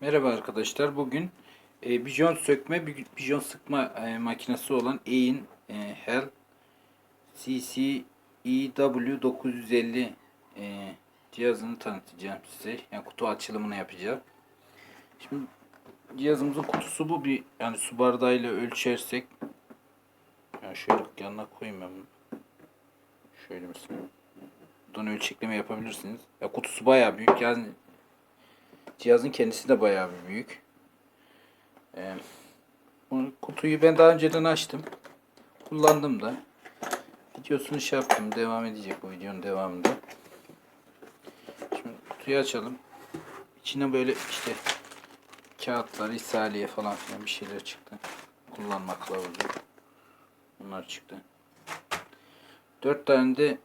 Merhaba arkadaşlar. Bugün e, bijon sökme, bi- bijon sıkma e, makinesi olan Ein e, Hell CCEW 950 e, cihazını tanıtacağım size. Yani kutu açılımını yapacağım. Şimdi cihazımızın kutusu bu bir yani su bardağıyla ölçersek yani şöyle yanına koyayım ben. Şöyle mesela. Buradan ölçekleme yapabilirsiniz. Ya kutusu bayağı büyük. Yani Cihazın kendisi de bayağı bir büyük. Ee, kutuyu ben daha önceden açtım. Kullandım da. Videosunu şey yaptım. Devam edecek bu videonun devamında. Şimdi kutuyu açalım. İçine böyle işte kağıtlar, risaliye falan filan bir şeyler çıktı. Kullanma kılavuzu. Bunlar çıktı. Dört tane de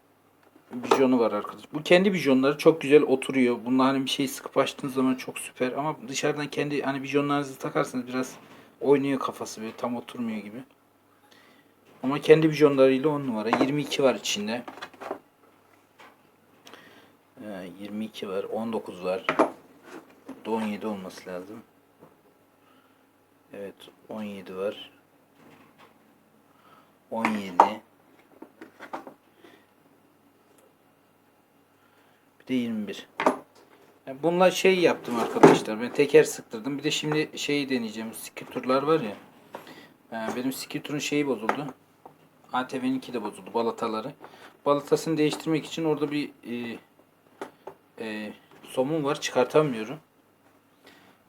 bijonu var arkadaş. Bu kendi bijonları çok güzel oturuyor. Bunlar hani bir şey sıkıp açtığınız zaman çok süper ama dışarıdan kendi hani bijonlarınızı takarsanız biraz oynuyor kafası böyle tam oturmuyor gibi. Ama kendi bijonlarıyla 10 numara. 22 var içinde. Ee, 22 var. 19 var. Burada 17 olması lazım. Evet 17 var. 17 Bir de 21. Yani bunlar şey yaptım arkadaşlar. Ben teker sıktırdım. Bir de şimdi şeyi deneyeceğim. Skuturlar var ya. Ee, benim skuturun şeyi bozuldu. ATV'ninki de bozuldu. Balataları. Balatasını değiştirmek için orada bir e, e, somun var. Çıkartamıyorum.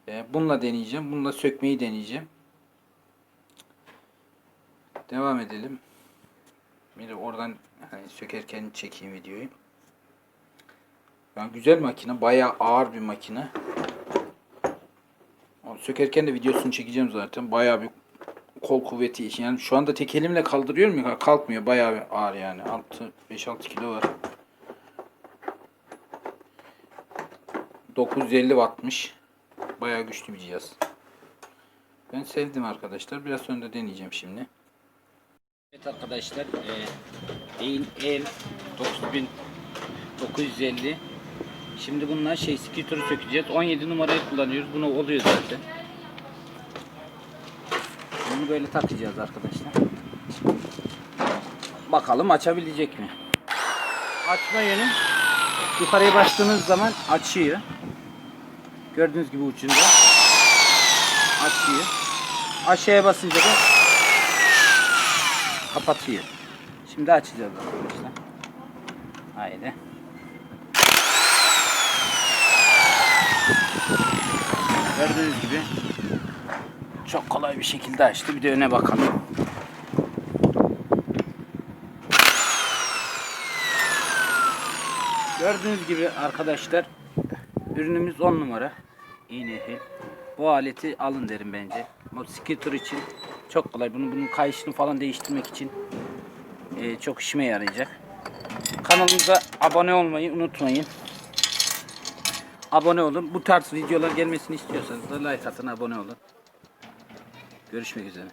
E, bununla deneyeceğim. Bununla sökmeyi deneyeceğim. Devam edelim. Bir de oradan hani sökerken çekeyim videoyu. Yani güzel makine. Bayağı ağır bir makine. Sökerken de videosunu çekeceğim zaten. Bayağı bir kol kuvveti için. Yani şu anda tek elimle kaldırıyorum ya kalkmıyor. Bayağı bir ağır yani. 6 5-6 kilo var. 950 wattmış. Bayağı güçlü bir cihaz. Ben sevdim arkadaşlar. Biraz sonra da deneyeceğim şimdi. Evet arkadaşlar. E, Eğin El 9950 Şimdi bunlar şey skitter'ı sökeceğiz. 17 numarayı kullanıyoruz. Bunu oluyor zaten. Bunu böyle takacağız arkadaşlar. Bakalım açabilecek mi? Açma yönü yukarıya bastığınız zaman açıyor. Gördüğünüz gibi ucunda açıyor. Aşağıya basınca da kapatıyor. Şimdi açacağız arkadaşlar. Haydi. Gördüğünüz gibi çok kolay bir şekilde açtı. Bir de öne bakalım. Gördüğünüz gibi arkadaşlar ürünümüz 10 numara. İğnehi. Bu aleti alın derim bence. Motosiklet için çok kolay. Bunu bunun kayışını falan değiştirmek için e, çok işime yarayacak. Kanalımıza abone olmayı unutmayın abone olun. Bu tarz videolar gelmesini istiyorsanız da like atın, abone olun. Görüşmek üzere.